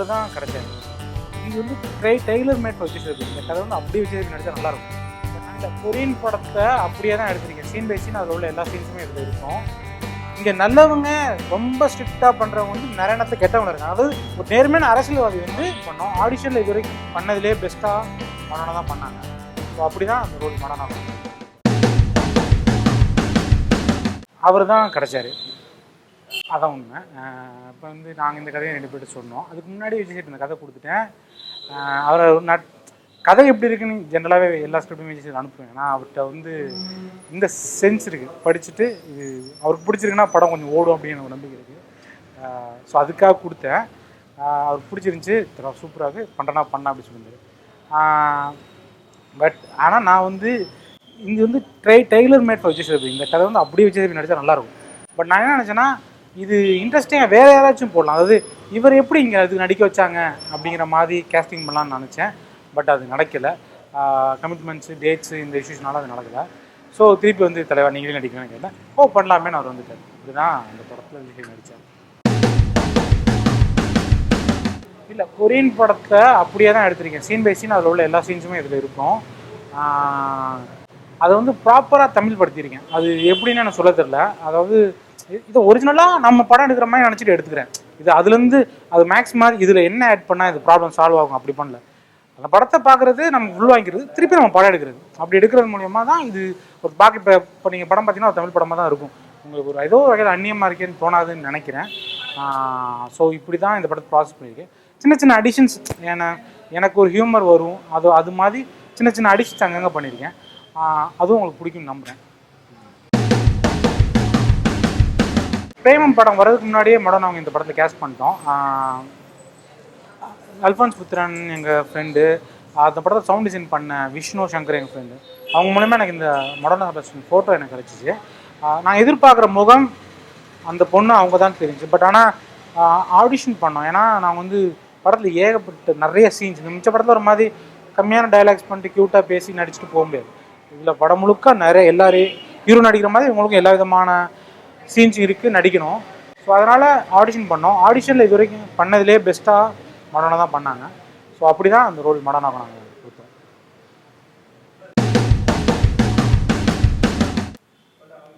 அவர் தான் கிடைச்சாரு இது வந்து ட்ரை டெய்லர் மேட் வச்சுருக்கு இந்த கதை வந்து அப்படியே வச்சு நடிச்சா நல்லா இருக்கும் இந்த கொரியன் படத்தை அப்படியே தான் எடுத்திருக்கேன். சீன் பை சீன் அதில் உள்ள எல்லா சீன்ஸுமே இதில் இருக்கும். இங்கே நல்லவங்க ரொம்ப ஸ்ட்ரிக்டாக பண்ணுறவங்க வந்து நிறைய நேரத்தை கெட்டவங்க இருக்காங்க. அதாவது ஒரு நேர்மையான அரசியல்வாதி வந்து பண்ணோம். ஆடிஷனில் இது வரைக்கும் பண்ணதுலேயே பெஸ்ட்டாக மனோனை தான் பண்ணாங்க. ஸோ அப்படி தான் அந்த ரோல் மரணம் அவர் தான் கிடைச்சாரு. அதான் உண்மை. இப்போ வந்து நாங்கள் இந்த கதையை ரெண்டு பேர்ட்டு சொன்னோம். அதுக்கு முன்னாடி விஜய் இந்த கதை கொடுத்துட்டேன். அவரை நட் கதை எப்படி இருக்குன்னு ஜென்ரலாகவே எல்லா ஸ்கிரிப்டுமே விஜய் அனுப்புவேன். ஏன்னா அவர்கிட்ட வந்து இந்த சென்ஸ் இருக்குது படிச்சுட்டு இது அவருக்கு பிடிச்சிருக்குன்னா படம் கொஞ்சம் ஓடும் அப்படின்னு ஒரு நம்பிக்கை இருக்குது ஸோ அதுக்காக கொடுத்தேன். அவருக்கு பிடிச்சிருந்துச்சி. சூப்பராக பண்ணுறனா பண்ண அப்படின்னு சொல்லியிருந்தாரு. பட் ஆனால் நான் வந்து இது வந்து try tailor made for Vijay Sethupathi இந்த கதை வந்து அப்படியே விஜய் சேதுபதி நடித்தா நல்லாயிருக்கும் பட் நான் என்ன நினச்சேன்னா இது இன்ட்ரெஸ்டிங்காக வேறு யாராச்சும் போடலாம். அதாவது இவர் எப்படி இங்கே அதுக்கு நடிக்க வச்சாங்க அப்படிங்கிற மாதிரி கேஸ்டிங் பண்ணலாம்னு நினச்சேன். பட் அது நடக்கலை. கமிட்மெண்ட்ஸு டேட்ஸு இந்த இஷ்யூஸ்னால அது நடக்கலை. ஸோ திருப்பி வந்து தலைவர் நீங்களே நடிக்கணும்னு கேட்டேன். ஓ பண்ணலாமே அவர் வந்துட்டார். இதுதான் அந்த படத்தில் விஜய் நடித்தார் இல்லை கொரியன் படத்தை அப்படியே தான் எடுத்திருக்கேன். சீன் பை சீன் அதில் உள்ள எல்லா சீன்ஸுமே இதில் இருக்கும். அதை வந்து ப்ராப்பராக தமிழ் படுத்தியிருக்கேன் அது எப்படின்னு எனக்கு சொல்ல தெரில அதாவது இது ஒரிஜினலாக நம்ம படம் எடுக்கிற மாதிரி நினச்சிட்டு எடுத்துக்கிறேன். இது அதுலேருந்து அது மேக்ஸ் மாதிரி இதில் என்ன ஆட் பண்ணால் இது ப்ராப்ளம் சால்வ் ஆகும் அப்படி பண்ணல. அந்த படத்தை பார்க்குறது நம்ம உள்வாங்கிக்கிறது திருப்பி நம்ம படம் எடுக்கிறது. அப்படி எடுக்கிறது மூலியமாக தான் இது ஒரு பாக்கி இப்போ இப்போ நீங்கள் படம் பார்த்தீங்கன்னா ஒரு தமிழ் படமாக தான் இருக்கும். உங்களுக்கு ஒரு ஏதோ ஒரு வகையில் அந்நியமாக இருக்கேன்னு தோணாதுன்னு நினைக்கிறேன். ஸோ இப்படி தான் இந்த படத்தை ப்ராசஸ் பண்ணியிருக்கேன். சின்ன சின்ன அடிஷன்ஸ் ஏன்னா எனக்கு ஒரு ஹியூமர் வரும். அது அது மாதிரி சின்ன சின்ன அடிஷன்ஸ் அங்கங்கே பண்ணியிருக்கேன். அதுவும் உங்களுக்கு பிடிக்கும்னு நம்புகிறேன் பிரேமம் படம் வர்றதுக்கு முன்னாடியே மேடம் நாங்கள் இந்த படத்தில் கேஸ்ட் பண்ணிட்டோம். அல்ஃபான்ஸ் புத்திரன் எங்கள் ஃப்ரெண்டு அந்த படத்தை சவுண்ட் டிசைன் பண்ண விஷ்ணு சங்கர் எங்கள் ஃப்ரெண்டு அவங்க மூலயமா எனக்கு இந்த மடர்ன ஃபோட்டோ எனக்கு கிடச்சிச்சு. நான் எதிர்பார்க்குற முகம் அந்த பொண்ணு அவங்க தான் தெரிஞ்சு பட் ஆனால் ஆடிஷன் பண்ணோம். ஏன்னா நான் வந்து படத்தில் ஏகப்பட்ட நிறைய சீன்ஸ் மிச்ச படத்தில் ஒரு மாதிரி கம்மியான டைலாக்ஸ் பண்ணிட்டு க்யூட்டாக பேசி நடிச்சுட்டு போக முடியாது. இதில் படம் முழுக்க நிறைய எல்லாரும் ஹீரோ நடிக்கிற மாதிரி இவங்களுக்கும் எல்லா விதமான சீன்ஸ் இருக்குது நடிக்கணும். ஸோ அதனால் ஆடிஷன் பண்ணோம். ஆடிஷனில் இது வரைக்கும் பண்ணதுலேயே பெஸ்ட்டாக மடனை தான் பண்ணாங்க. ஸோ அப்படி தான் அந்த ரோல் மடனாக நாங்கள் கொடுத்தோம்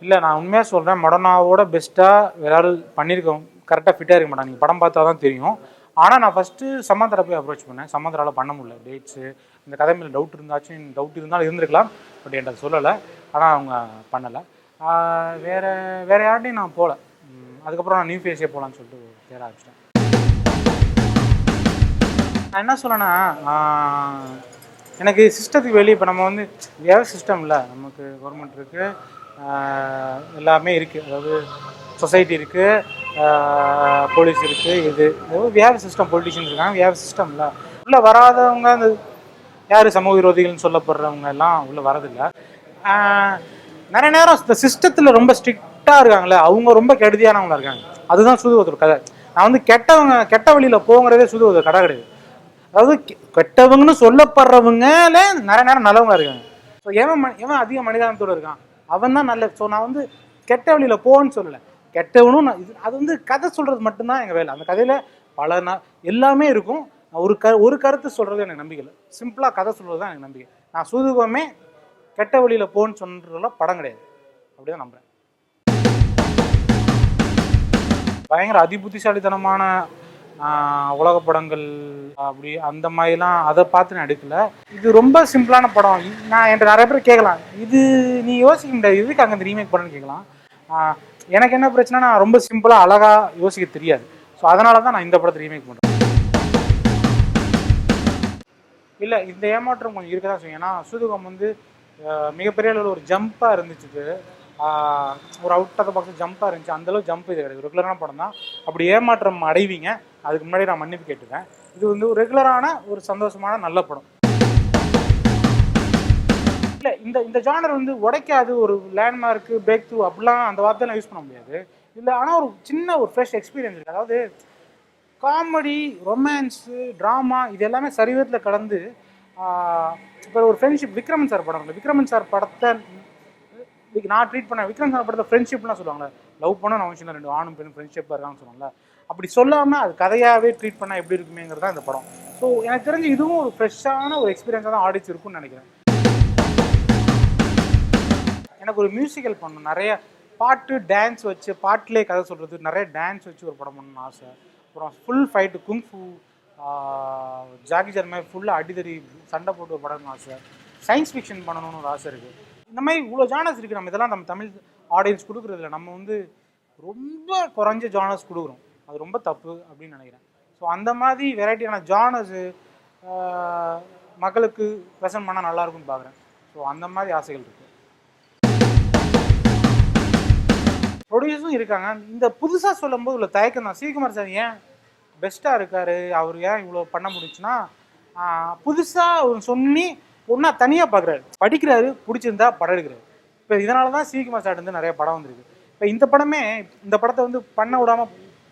இல்லை நான் உண்மையாக சொல்கிறேன் மடனாவோட பெஸ்ட்டாக வேறு பண்ணியிருக்கோம் கரெக்டாக ஃபிட்டாக இருக்க மாட்டாங்க. நீங்கள் படம் பார்த்தா தான் தெரியும். ஆனால் நான் ஃபஸ்ட்டு சமந்தரை போய் அப்ரோச் பண்ணேன். சமந்தரால் பண்ண முடியல. டேட்ஸு இந்த கதை மேலே டவுட் இருந்தாச்சும் டவுட் இருந்தாலும் இருந்திருக்கலாம். பட் என்கிட்ட சொல்லலை. ஆனால் அவங்க பண்ணலை. வேறு வேறு யார்ட்டையும் நான் போகல அதுக்கப்புறம் நான் நியூ ஃபேஸே போகலான்னு சொல்லிட்டு தேட ஆரம்பிச்சிட்டேன். நான் என்ன சொல்லனா எனக்கு சிஸ்டத்துக்கு வெளியே இப்போ நம்ம வந்து வேறு சிஸ்டம் இல்லை. நமக்கு கவர்மெண்ட் இருக்குது எல்லாமே இருக்குது அதாவது சொசைட்டி இருக்குது போலீஸ் இருக்குது இது வேறு சிஸ்டம் பொலிட்டிஷியன்ஸ் இருக்காங்க வேறு சிஸ்டம் இல்லை. உள்ளே வராதவங்க அந்த யார் சமூக விரோதிகள்னு சொல்லப்படுறவங்க எல்லாம் உள்ளே வரதில்லை. நிறைய நேரம் இந்த சிஸ்டத்தில் ரொம்ப ஸ்ட்ரிக்டாக இருக்காங்களே அவங்க ரொம்ப கெடுதியானவங்களா இருக்காங்க. அதுதான் சூதுவத்தோட கதை. நான் வந்து கெட்டவங்க கெட்ட வழியில் போங்கிறதே சூதுவத்தோட கதை கிடையாது. அதாவது கெ- கெட்டவங்கன்னு சொல்லப்படுறவங்கல நிறைய நேரம் நல்லவங்க இருக்காங்க. ஸோ எவன் எவன் அதிக மனிதானத்தோடு இருக்கான்? அவன் தான் நல்ல ஸோ நான் வந்து கெட்ட வழியில் போன்னு சொல்லலை. கெட்டவனும் நான் இது அது வந்து கதை சொல்கிறது மட்டும்தான் எங்கள் வேலை. அந்த கதையில் பல ந எல்லாமே இருக்கும். ஒரு க ஒரு கருத்து சொல்கிறது எனக்கு நம்பிக்கை இல்லை. சிம்பிளாக கதை சொல்கிறது தான் எனக்கு நம்பிக்கை. நான் சூதுகமே கெட்ட வழியில் போன்னு சொன்ன படம் கிடையாது. அப்படி தான் நம்புகிறேன் பயங்கர அதிபுத்திசாலித்தனமான உலக படங்கள் அப்படி அந்த மாதிரிலாம் அதை பார்த்து நான் எடுக்கல. இது ரொம்ப சிம்பிளான படம். நான் என்கிட்ட நிறைய பேர் கேட்கலாம். இது நீ யோசிக்க முடியாது. இதுக்கு அங்கே இந்த ரீமேக் படம்னு கேட்கலாம். எனக்கு என்ன பிரச்சனை நான் ரொம்ப சிம்பிளாக அழகாக யோசிக்க தெரியாது. ஸோ அதனால தான் நான் இந்த படத்தை ரீமேக் பண்ணுறேன் இல்லை இந்த ஏமாற்றம் கொஞ்சம் இருக்க தான் செய்யும். ஏன்னா சுதுகம் வந்து மிகப்பெரிய அளவில் ஒரு ஜம்ப்பாக இருந்துச்சு இது. ஒரு அவுட் ஆஃப் த பாக்ஸ் ஜம்ப்பாக இருந்துச்சு. அந்தளவு ஜம்ப் இது கிடையாது. ரெகுலரான படம் தான். அப்படி ஏமாற்றம் அடைவீங்க. அதுக்கு முன்னாடி நான் மன்னிப்பு கேட்டுவேன் இது வந்து ஒரு ரெகுலரான ஒரு சந்தோஷமான நல்ல படம். இல்லை இந்த இந்த ஜானர் வந்து உடைக்காது. ஒரு லேண்ட்மார்க்கு பிரேக் த்ரூ அப்படிலாம் அந்த வார்த்தையெல்லாம் யூஸ் பண்ண முடியாது. இல்லை ஆனால் ஒரு சின்ன ஒரு ஃப்ரெஷ் எக்ஸ்பீரியன்ஸ் இருக்குது அதாவது காமெடி ரொமான்ஸு ட்ராமா இது எல்லாமே சரிவத்தில் கலந்து இப்போ ஒரு ஃப்ரெண்ட்ஷிப் விக்ரமன் சார் படம் இருக்கு. விக்ரமன் சார் படத்தை நான் ட்ரீட் பண்ண விக்ரம் சார் படத்தை ஃப்ரெண்ட்ஷிப்லாம் சொல்லுவாங்கல்ல லவ் பண்ண நான் விஷயம் ரெண்டு ஆணும் பெண்ணும் ஃப்ரெண்ட்ஷிப்பாக இருக்காங்கன்னு சொல்லுவாங்கல்ல. அப்படி சொல்லாமல் அது கதையாகவே ட்ரீட் பண்ணால் எப்படி இருக்குமேங்கிறது தான் இந்த படம். ஸோ எனக்கு தெரிஞ்சு இதுவும் ஒரு ஃப்ரெஷ்ஷான ஒரு எக்ஸ்பீரியன்ஸாக தான் ஆடிச்சு இருக்கும்னு நினைக்கிறேன். எனக்கு ஒரு மியூசிக்கல் பண்ணணும். நிறைய பாட்டு டான்ஸ் வச்சு பாட்டிலே கதை சொல்கிறது நிறைய டான்ஸ் வச்சு ஒரு படம் பண்ணணும்னு ஆசை. அப்புறம் full fight kung fu Jackie ஜர்மே ஃபுல்லாக அடிதடி சண்டை போட்டு படணும்னு ஆசை. சயின்ஸ் ஃபிக்ஷன் பண்ணணும்னு ஒரு ஆசை இருக்குது இந்த மாதிரி இவ்வளோ ஜானர்ஸ் இருக்குது நம்ம இதெல்லாம் நம்ம தமிழ் ஆடியன்ஸ் கொடுக்குறதில்ல நம்ம வந்து ரொம்ப குறைஞ்ச ஜானர்ஸ் கொடுக்குறோம். அது ரொம்ப தப்பு அப்படின்னு நினைக்கிறேன். ஸோ அந்த மாதிரி வெரைட்டியான ஜானர்ஸு மக்களுக்கு ப்ரெசன்ட் பண்ணால் நல்லா இருக்கும்னு பார்க்குறேன் ஸோ அந்த மாதிரி ஆசைகள் இருக்குது ப்ரொடியூஸும் இருக்காங்க. இந்த புதுசாக சொல்லும்போது உள்ள தயக்கம் தான். சிவகுமார் சார் ஏன் பெஸ்ட்டாக இருக்கார். அவர் ஏன் இவ்வளோ பண்ண முடிச்சுன்னா புதுசாக ஒரு சொல்லி ஒன்றா தனியாக பார்க்குறாரு படிக்கிறாரு பிடிச்சிருந்தா படம் எடுக்கிறாரு. இப்போ இதனால தான் சீக்கிரமாக சார் வந்து நிறைய படம் வந்திருக்கு. இப்போ இந்த படமே இந்த படத்தை வந்து பண்ண விடாமல்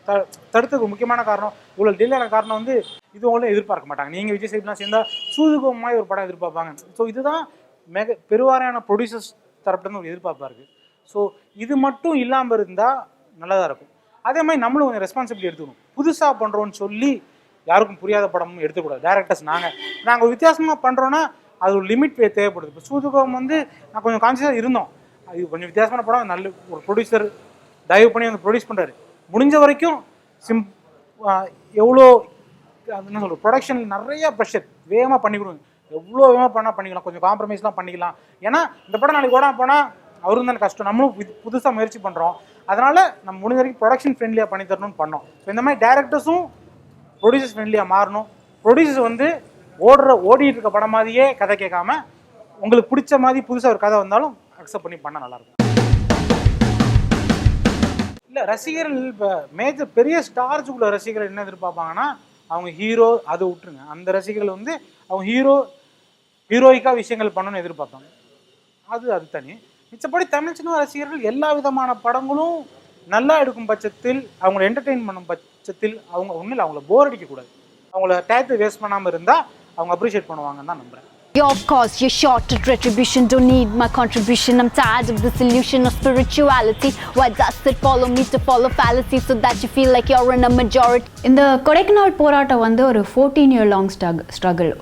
த தடுத்ததுக்கு முக்கியமான காரணம் இவ்வளோ டில்லான காரணம் வந்து இது அவங்களும் எதிர்பார்க்க மாட்டாங்க. நீங்கள் விஜய் சேதுலாம் சேர்ந்தால் சூதுகோமாய் ஒரு படம் எதிர்பார்ப்பாங்க. ஸோ இதுதான் மிக பெருவாரியான ப்ரொடியூசர்ஸ் தரப்புலேருந்து ஒரு எதிர்பார்ப்பாக இருக்குது ஸோ இது மட்டும் இல்லாமல் இருந்தால் நல்லதாக இருக்கும். அதே மாதிரி நம்மளும் கொஞ்சம் ரெஸ்பான்சிபிலிட்டி எடுத்துக்கணும். புதுசாக பண்ணுறோன்னு சொல்லி யாருக்கும் புரியாத படமும் எடுத்துக்கூடாது. டேரக்டர்ஸ் நாங்கள் நாங்கள் வித்தியாசமாக பண்ணுறோன்னா அது ஒரு லிமிட் தேவைப்படுது. இப்போ சூதுகம் வந்து நான் கொஞ்சம் கான்சியஸாக இருந்தோம். அது கொஞ்சம் வித்தியாசமான படம். நல்ல ஒரு ப்ரொடியூசர் தயவு பண்ணி வந்து ப்ரொடியூஸ் பண்ணுறாரு முடிஞ்ச வரைக்கும் சிம் எவ்வளோ என்ன சொல்கிறது ப்ரொடக்ஷனில் நிறைய ப்ரெஷர் வேகமாக பண்ணி கொடுங்க எவ்வளோ வேகமாக பண்ணால் பண்ணிக்கலாம். கொஞ்சம் காம்ப்ரமைஸ்லாம் பண்ணிக்கலாம். ஏன்னா இந்த படம் நாளைக்கு ஓடாம போனால் அவரும் தானே கஷ்டம். நம்மளும் புதுசாக முயற்சி பண்ணுறோம் அதனால் நம்ம முடிஞ்ச வரைக்கும் ப்ரொடக்ஷன் ஃப்ரெண்ட்லியாக பண்ணி தரணும்னு பண்ணோம். ஸோ இந்த மாதிரி டேரக்டர்ஸும் ப்ரொடியூசர்ஸ் ஃப்ரெண்ட்லியாக மாறணும். ப்ரொடியூசர்ஸ் வந்து ஓடுற ஓடிட்டு இருக்க படம் மாதிரியே கதை கேட்காம உங்களுக்கு பிடிச்ச மாதிரி புதுசாக ஒரு கதை வந்தாலும் அக்செப்ட் பண்ணி பண்ணால் நல்லாயிருக்கும். இல்லை ரசிகர்கள் இப்போ மேஜர் பெரிய ஸ்டார்ஸுக்குள்ள ரசிகர்கள் என்ன எதிர்பார்ப்பாங்கன்னா அவங்க ஹீரோ அதை விட்டுருங்க. அந்த ரசிகர்கள் வந்து அவங்க ஹீரோ ஹீரோயிக்காக விஷயங்கள் பண்ணணும்னு எதிர்பார்ப்பாங்க. அது அது தனி. மிச்சப்படி தமிழ் சினிமா ரசிகர்கள் எல்லா விதமான படங்களும் நல்லா எடுக்கும் பட்சத்தில் அவங்கள என்டர்டெயின் பண்ணும் பட்சத்தில் அவங்க ஒன்றும் அவங்கள போர் அடிக்கக்கூடாது அவங்கள டயத்தை வேஸ்ட் பண்ணாமல் இருந்தால் அவங்க அப்ரிஷியேட் பண்ணுவாங்கன்னு தான் நம்புகிறேன் Your cause, your short at retribution. Don't need my contribution. I'm tired of this illusion of spirituality. Why does it follow me to follow fallacy so that you feel like you're in a majority? இந்த கொடைக்கானல் போராட்டம் வந்து ஒரு fourteen year long struggle